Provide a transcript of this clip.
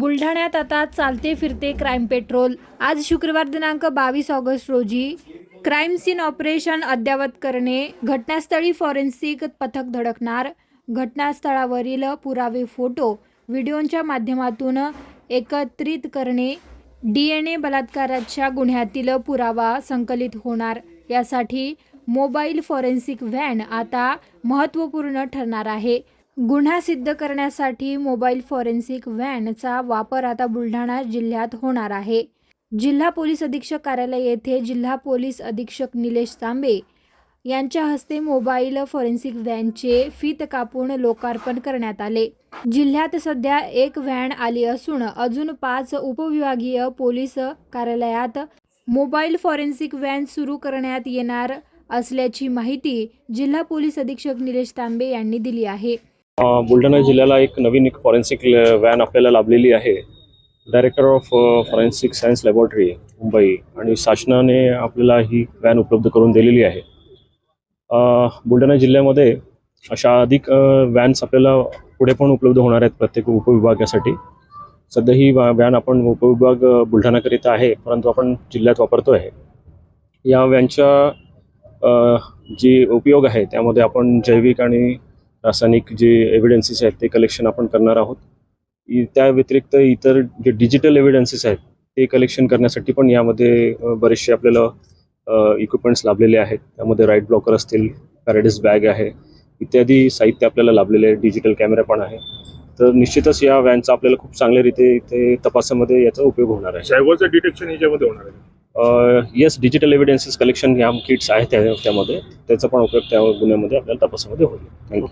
बुलढाण्यात आता चालते फिरते क्राईम पेट्रोल. आज शुक्रवार दिनांक बावीस ऑगस्ट रोजी क्राईम सीन ऑपरेशन अद्ययावत करणे घटनास्थळी फॉरेन्सिक पथक धडकणार. घटनास्थळावरील पुरावे फोटो व्हिडिओच्या माध्यमातून एकत्रित करणे डी एन ए बलात्काराच्या गुन्ह्यातील पुरावा संकलित होणार. यासाठी मोबाईल फॉरेन्सिक व्हॅन आता महत्त्वपूर्ण ठरणार आहे. गुन्हा सिद्ध करण्यासाठी मोबाईल फॉरेन्सिक व्हॅनचा वापर आता बुलढाणा जिल्ह्यात होणार आहे. जिल्हा पोलीस अधीक्षक कार्यालय येथे जिल्हा पोलीस अधीक्षक निलेश तांबे यांच्या हस्ते मोबाईल फॉरेन्सिक व्हॅनचे फीत कापून लोकार्पण करण्यात आले. जिल्ह्यात सध्या एक व्हॅन आली असून अजून पाच उपविभागीय पोलीस कार्यालयात मोबाईल फॉरेन्सिक व्हॅन सुरू करण्यात येणार असल्याची माहिती जिल्हा पोलीस अधीक्षक निलेश तांबे यांनी दिली आहे. बुलढाणा जिल्ह्याला एक नवीन एक फॉरेन्सिक व्हॅन आपल्याला लाभलेली आहे. Director of forensic science laboratory Mumbai. आणि शासनाने आपल्याला ही व्हॅन उपलब्ध करून दिलेली आहे. बुलढाणा जिल्ह्यामध्ये अशा अधिक व्हॅन्स आपल्याला पुढे पण उपलब्ध होणार आहेत प्रत्येक उपविभागासाठी. सध्या ही व्हॅन आपण उपविभाग बुलढाणाकरिता आहे परंतु आपण जिल्ह्यात वापरतो आहे या व्हॅनच्या जी जे उपयोग आहे त्यामध्ये आपण जैविक आणि रासायनिक जे एव्हिडन्सेस आहेत ते कलेक्शन आपण करणार आहोत. इ- त्या व्यतिरिक्त इतर जे डिजिटल एव्हिडन्सेस आहेत ते कलेक्शन करण्यासाठी पण यामध्ये बरेचसे आपल्याला इक्विपमेंट्स लाभलेले आहेत. त्यामध्ये राईट ब्लॉकर असतील पॅरेडिस बॅग आहे इत्यादी साहित्य आपल्याला लाभलेले आहे डिजिटल कॅमेरा पण आहे. तर निश्चितच या व्हॅनचा आपल्याला खूप चांगल्या रीते इथे तपासामध्ये याचा उपयोग होणार आहे. सायबरचं डिटेक्शन याच्यामध्ये होणार आहे. येस डिजिटल एव्हिडन्सेस कलेक्शन ह्या किट्स आहेत त्यामध्ये. त्याचा पण उपयोग त्या गुन्ह्यामध्ये आपल्याला तपासामध्ये होईल. थँक्यू